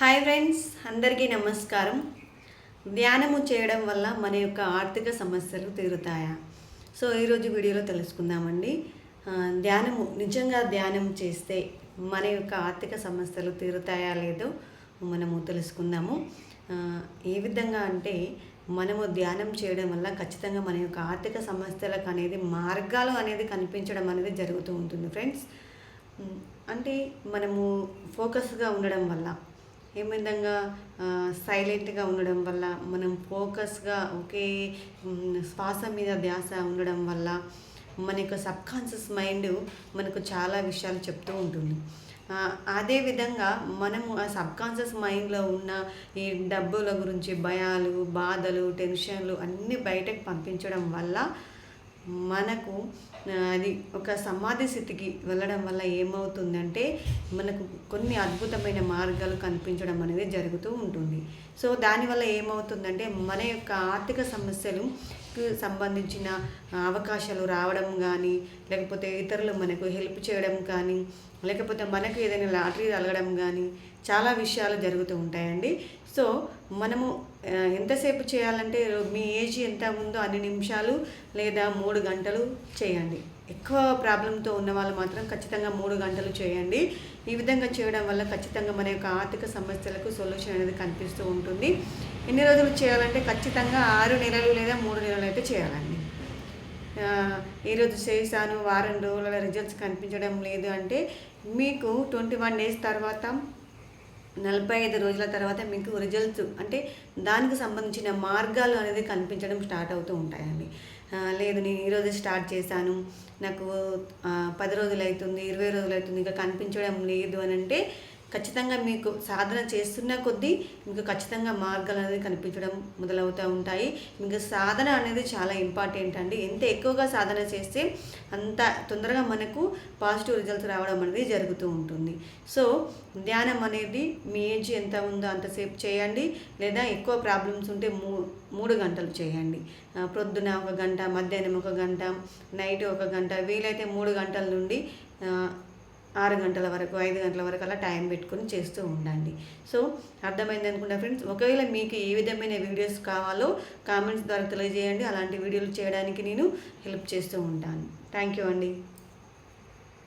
Hi friends అందరికీ నమస్కారం. ధ్యానము చేయడం వల్ల మన యొక్క ఆర్థిక సమస్యలు తీరుతాయా? సో ఈరోజు వీడియోలో తెలుసుకుందామండి. ధ్యానము నిజంగా ధ్యానం చేస్తే మన యొక్క ఆర్థిక సమస్యలు తీరుతాయా లేదో మనము తెలుసుకుందాము. ఏ విధంగా అంటే మనము ధ్యానం చేయడం వల్ల ఖచ్చితంగా మన యొక్క ఆర్థిక సమస్యలకు అనేది మార్గాలు అనేది కనిపించడం అనేది జరుగుతూ ఉంటుంది ఫ్రెండ్స్. అంటే మనము ఫోకస్గా ఉండడం వల్ల ఏ విధంగా సైలెంట్గా ఉండడం వల్ల మనం ఫోకస్గా ఒకే శ్వాస మీద ధ్యాస ఉండడం వల్ల మన యొక్క సబ్కాన్షియస్ మైండ్ మనకు చాలా విషయాలు చెప్తూ ఉంటుంది. అదే విధంగా మనము ఆ సబ్కాన్షియస్ మైండ్లో ఉన్న ఈ డబ్బుల గురించి భయాలు బాధలు టెన్షన్లు అన్నీ బయటకు పంపించడం వల్ల మనకు అది ఒక సమాధి స్థితికి వెళ్ళడం వల్ల ఏమవుతుందంటే మనకు కొన్ని అద్భుతమైన మార్గాలు కనిపించడం అనేది జరుగుతూ ఉంటుంది. సో దానివల్ల ఏమవుతుందంటే మన యొక్క ఆర్థిక సమస్యలు సంబంధించిన అవకాశాలు రావడం కానీ లేకపోతే ఇతరులు మనకు హెల్ప్ చేయడం కానీ లేకపోతే మనకు ఏదైనా లాటరీ తగలడం కానీ చాలా విషయాలు జరుగుతూ ఉంటాయండి. సో మనము ఎంతసేపు చేయాలంటే మీ ఏజ్ ఎంత ఉందో అన్ని నిమిషాలు లేదా మూడు గంటలు చేయండి. ఎక్కువ ప్రాబ్లంతో ఉన్న వాళ్ళు మాత్రం ఖచ్చితంగా మూడు గంటలు చేయండి. ఈ విధంగా చేయడం వల్ల ఖచ్చితంగా మన యొక్క ఆర్థిక సమస్యలకు సొల్యూషన్ అనేది కనిపిస్తూ ఉంటుంది. ఎన్ని రోజులు చేయాలంటే ఖచ్చితంగా ఆరు నెలలు లేదా మూడు నెలలు అయితే చేయాలండి. ఈరోజు చేశాను వారం రోజుల రిజల్ట్స్ కనిపించడం లేదు అంటే మీకు ట్వంటీ వన్ డేస్ తర్వాత నలభై ఐదు రోజుల తర్వాత మీకు రిజల్ట్స్ అంటే దానికి సంబంధించిన మార్గాలు అనేది కనిపించడం స్టార్ట్ అవుతూ ఉంటాయండి. లేదు నేను ఈరోజు స్టార్ట్ చేశాను. నాకు పది రోజులు అవుతుంది ఇరవై రోజులు అవుతుంది ఇంకా కనిపించడం లేదు అని అంటే ఖచ్చితంగా మీకు సాధన చేస్తున్న కొద్దీ మీకు ఖచ్చితంగా మార్గాలు అనేది కనిపించడం మొదలవుతూ ఉంటాయి. మీకు సాధన అనేది చాలా ఇంపార్టెంట్ అండి. ఎంత ఎక్కువగా సాధన చేస్తే అంత తొందరగా మనకు పాజిటివ్ రిజల్ట్స్ రావడం అనేది జరుగుతూ ఉంటుంది. సో ధ్యానం అనేది మీ ఏజ్ ఎంత ఉందో అంతసేపు చేయండి. లేదా ఎక్కువ ప్రాబ్లమ్స్ ఉంటే మూ మూడు గంటలు చేయండి. ప్రొద్దున ఒక గంట మధ్యాహ్నం ఒక గంట నైట్ ఒక గంట వీలైతే మూడు గంటల నుండి ఆరు గంటల వరకు ఐదు గంటల వరకు అలా టైం పెట్టుకొని చేస్తూ ఉండండి. సో అర్థమైంది అనుకుంటా ఫ్రెండ్స్? ఒకవేళ మీకు ఏ విధమైన వీడియోస్ కావాలో కామెంట్స్ ద్వారా తెలియజేయండి. అలాంటి వీడియోలు చేయడానికి నేను హెల్ప్ చేస్తూ ఉంటాను. థ్యాంక్ యూ అండి.